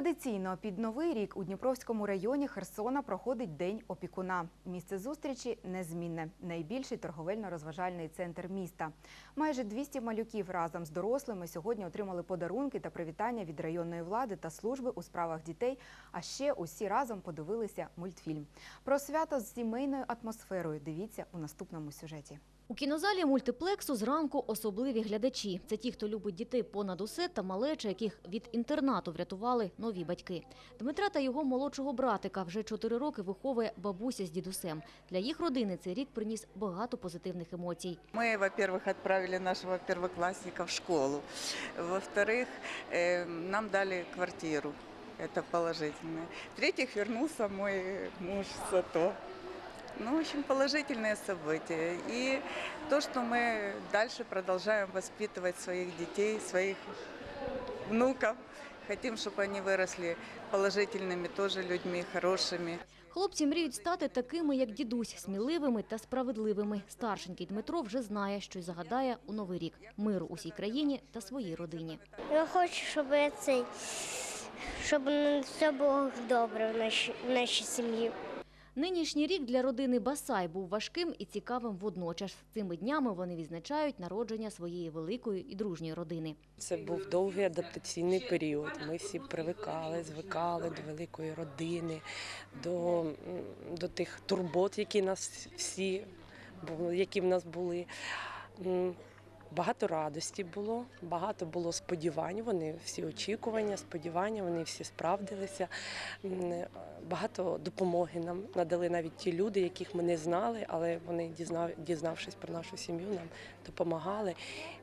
Традиційно під новий рік у Дніпровському районі Херсона проходить День опікуна. Місце зустрічі незмінне. Найбільший торговельно-розважальний центр міста. Майже 200 малюків разом з дорослими сьогодні отримали подарунки та привітання від районної влади та служби у справах дітей. А ще усі разом подивилися мультфільм. Про свято з сімейною атмосферою. Дивіться у наступному сюжеті. У кінозалі мультиплексу зранку особливі глядачі. Це ті, хто любить дітей понад усе та малеча, яких від інтернату врятували нові батьки. Дмитра та його молодшого братика вже чотири роки виховує бабуся з дідусем. Для їх родини цей рік приніс багато позитивних емоцій. Мы, во-первых, отправили нашего первоклассника в школу. Во-вторых, э, нам дали квартиру. Это положительное. В-третьих, вернулся мой муж Сато. Ну, в общем, положительные события. И то, что мы дальше продолжаем воспитывать своих детей, своих внуков. Хотим, чтобы они выросли положительными тоже людьми, хорошими. Хлопці мріють стати такими, як дідусь, сміливими та справедливими. Старшенький Дмитро вже знає, що й загадає у новий рік миру усій країні та своїй родині. Я хочу, щоб цей, щоб все було добре в нашій, в нашій сім'ї. Нинішній рік для родини Басай був важким і цікавим водночас. Цими днями вони відзначають народження своєї великої і дружньої родини. Це був довгий адаптаційний період. Ми всі привикали, звикали до великої родини, до, до тих турбот, які нас всі які в нас були. Багато радості було, багато було сподівань. Вони всі очікування, сподівання, вони всі справдилися. Багато допомоги нам надали навіть ті люди, яких ми не знали, але вони дізнав, дізнавшись про нашу сім'ю, нам допомагали.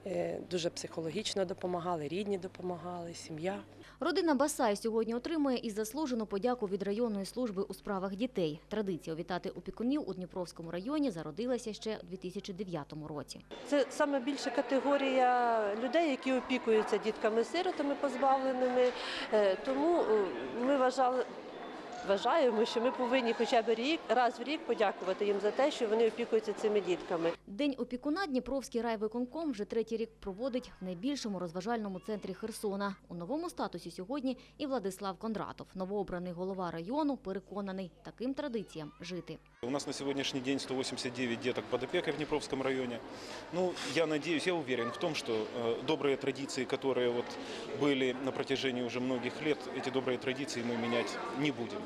Е, Дуже психологічно допомагали, рідні допомагали, сім'я. Родина Басай сьогодні отримує і заслужену подяку від районної служби у справах дітей. Традиція вітати опікунів у Дніпровському районі зародилася ще у 2009 році. Це саме більша категорія людей, які опікуються дітками-сиротами позбавленими. Е, Тому е, ми вважали Вважаємо, що ми повинні хоча б рік раз в рік подякувати їм за те, що вони опікуються цими дітками. День опікуна Дніпровський райвиконком вже третій рік проводить в найбільшому розважальному центрі Херсона. У новому статусі сьогодні і Владислав Кондратов, новообраний голова району, переконаний таким традиціям жити. У нас на сегодняшний день 189 деток под опекой в Днепровском районе. Ну, я надеюсь, я уверен в том, что э, добрые традиции, которые вот были на протяжении уже многих лет, эти добрые традиции мы менять не будем.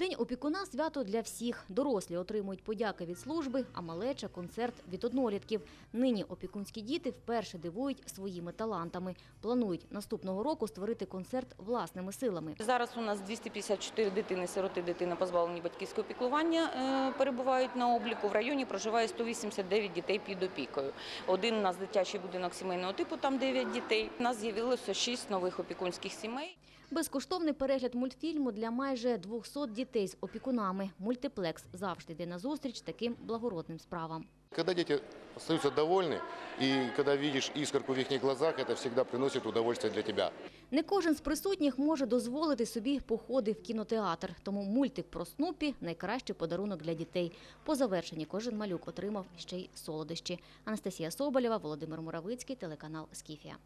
День опікуна – свято для всіх. Дорослі отримують подяки від служби, а малеча – концерт від однолітків. Нині опікунські діти вперше дивують своїми талантами. Планують наступного року створити концерт власними силами. Зараз у нас 254 дитини, сироти, дитини позбавлені батьківського піклування е, перебувають на обліку. В районі проживає 189 дітей під опікою. Один у нас дитячий будинок сімейного типу, там 9 дітей. У нас з'явилося 6 нових опікунських сімей. Безкоштовний перегляд мультфільму для майже 200 дітей з опікунами. Мультиплекс завжди йде назустріч таким благородним справам. Когда дети остаются довольны, и когда видишь искорку в их глазах, это всегда приносит удовольствие для тебя. Не кожен з присутніх може дозволити собі походи в кінотеатр, тому мультик про Снупі – найкращий подарунок для дітей. По завершенні кожен малюк отримав ще й солодощі. Анастасія Соболєва, Володимир Муравицький, телеканал «Скіфія».